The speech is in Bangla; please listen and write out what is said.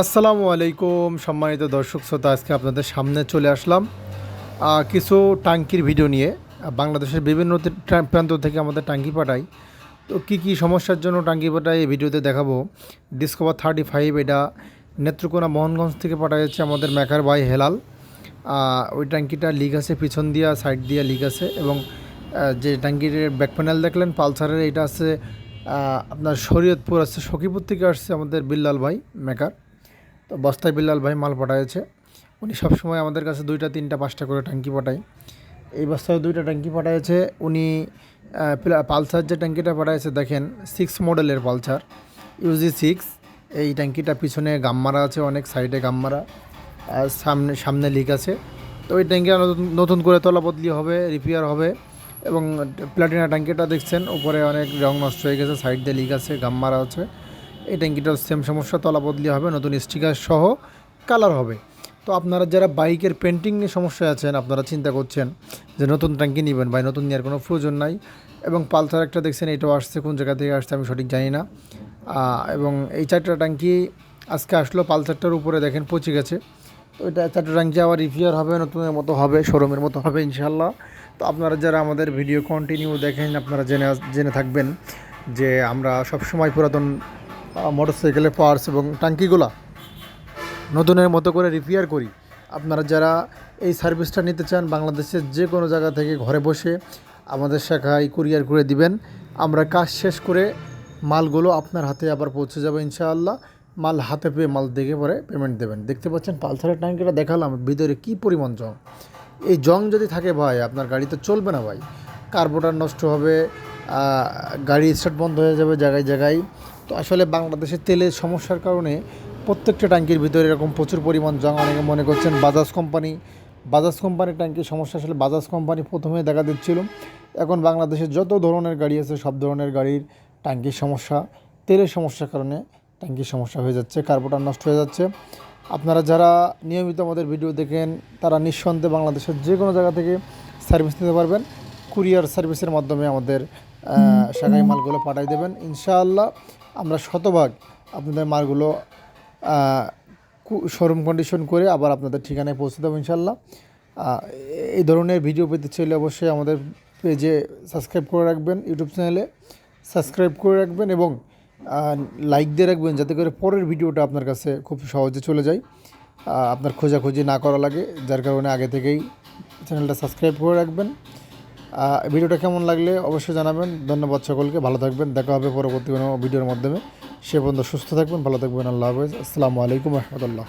আসসালামু আলাইকুম, সম্মানিত দর্শক শ্রোতা, আজকে আপনাদের সামনে চলে আসলাম কিছু টাঙ্কির ভিডিও নিয়ে। বাংলাদেশের বিভিন্ন প্রান্ত থেকে আমাদের টাঙ্কি পাঠাই। তো কী কী সমস্যার জন্য টাঙ্কি পাঠাই এই ভিডিওতে দেখাবো। ডিসকভার থার্টি ফাইভ এটা নেত্রকোনা মোহনগঞ্জ থেকে পাঠাইছে আমাদের মেকার বাই হেলাল। ওই ট্যাঙ্কিটা লিক আছে, পিছন দিয়া সাইড দিয়া লিক আছে এবং যে ট্যাঙ্কির ব্যাক প্যানেল দেখলেন, পালসারের, এটা আছে আপনার শরীয়তপুর আছে, সখীপুর থেকে আসছে আমাদের বিল্লাল ভাই মেকার বস্তায় বিল্লাল ভাই মাল পাঠাইছে। উনি সবসময় আমাদের কাছে দুইটা, তিনটা, পাঁচটা করে ট্যাঙ্কি পাঠায়। এই বস্তায় দুইটা ট্যাঙ্কি পাঠাইছে। উনি প্লা- পালসার যে ট্যাঙ্কিটা পাঠাইছে, দেখেন সিক্স মডেলের পালসার ইউজি সিক্স এই ট্যাঙ্কিটা পিছনে গাম্মারা আছে, অনেক সাইডে গাম্মারা আর সামনে সামনে লিক আছে। তো ওই ট্যাঙ্কিটা নতুন নতুন করে তলা বদলি হবে রিপেয়ার হবে। এবং প্লাটিনা ট্যাঙ্কিটা দেখছেন, উপরে অনেক রং নষ্ট হয়ে গেছে সাইড দিয়ে লিক আছে গাম্মারা আছে। এই ট্যাঙ্কিটাও সেম সমস্যা, তলা বদলি হবে, নতুন স্টিকার সহ কালার হবে। তো আপনারা যারা বাইকের পেন্টিং নিয়ে সমস্যায় আছেন, আপনারা চিন্তা করছেন যে নতুন ট্যাঙ্কি নেবেন, ভাই, নতুন নেওয়ার কোনো প্রয়োজন নাই। এবং পালসার একটা দেখছেন, এটাও আসছে, কোন জায়গা থেকে আসছে আমি সঠিক জানি না। এবং এই চারটা ট্যাঙ্কি আজকে আসলো পালসারটার উপরে দেখেন পচে গেছে। তো এটা চারটা ট্যাঙ্কি আবার রিপেয়ার হবে, নতুনের মতো হবে শোরুমের মতো হবে ইনশাল্লাহ তো আপনারা যারা আমাদের ভিডিও কন্টিনিউ দেখেন, আপনারা জেনে জেনে থাকবেন যে আমরা সবসময় পুরাতন মোটরসাইকেলের পার্টস এবং ট্যাঙ্কিগুলা নতুনের মতো করে রিপেয়ার করি। আপনারা যারা এই সার্ভিসটা নিতে চান, বাংলাদেশের যে কোনো জায়গা থেকে ঘরে বসে আমাদের শাখায় কুরিয়ার করে দিবেন। আমরা কাজ শেষ করে মালগুলো আপনার হাতে আবার পৌঁছে যাবে ইনশাআল্লাহ। মাল হাতে পেয়ে মাল দেখে পরে পেমেন্ট দেবেন। দেখতে পাচ্ছেন, পালসারের ট্যাঙ্কিটা দেখালাম, ভিতরে কী পরিমাণ জং। এই জং যদি থাকে ভাই, আপনার গাড়ি তো চলবে না ভাই। কার্বোটার নষ্ট হবে গাড়ি স্টার্ট বন্ধ হয়ে যাবে জায়গায় জায়গায়। তো আসলে বাংলাদেশের তেলের সমস্যার কারণে প্রত্যেকটা ট্যাঙ্কির ভিতরে এরকম প্রচুর পরিমাণ জং অনেকে মনে করছেন বাজাজ কোম্পানি বাজাজ কোম্পানির ট্যাঙ্কির সমস্যা আসলে বাজাজ কোম্পানি প্রথমে দেখা দিচ্ছিল। এখন বাংলাদেশের যত ধরনের গাড়ি আছে, সব ধরনের গাড়ির ট্যাঙ্কির সমস্যা, তেলের সমস্যার কারণে ট্যাঙ্কির সমস্যা হয়ে যাচ্ছে, কার্বোটার নষ্ট হয়ে যাচ্ছে। আপনারা যারা নিয়মিত আমাদের ভিডিও দেখেন, তারা নিঃসন্দেহে বাংলাদেশের যে কোনো জায়গা থেকে সার্ভিস নিতে পারবেন। কুরিয়ার সার্ভিসের মাধ্যমে আমাদের শাখায় মালগুলো পাঠিয়ে দেবেন। ইনশাআল্লাহ আমরা শতভাগ আপনাদের মালগুলো শোরুম কন্ডিশন করে আবার আপনাদের ঠিকানায় পৌঁছে দেবো ইনশাআল্লাহ। এই ধরনের ভিডিও পেতে চাইলে অবশ্যই আমাদের পেজে সাবস্ক্রাইব করে রাখবেন, ইউটিউব চ্যানেলে সাবস্ক্রাইব করে রাখবেন এবং লাইক দিয়ে রাখবেন যাতে করে পরের ভিডিওটা আপনার কাছে খুব সহজে চলে যায়। আপনার খোঁজাখুঁজি না করা লাগে, যার কারণে আগে থেকেই চ্যানেলটা সাবস্ক্রাইব করে রাখবেন। ভিডিওটা কেমন লাগলে অবশ্যই জানাবেন। ধন্যবাদ সকলকে, ভালো থাকবেন। দেখা হবে পরবর্তী কোনো ভিডিওর মাধ্যমে। সে পর্যন্ত সুস্থ থাকবেন, ভালো থাকবেন। আল্লাহ হাফেজ। আসসালামু আলাইকুম রহমতুল্লাহ।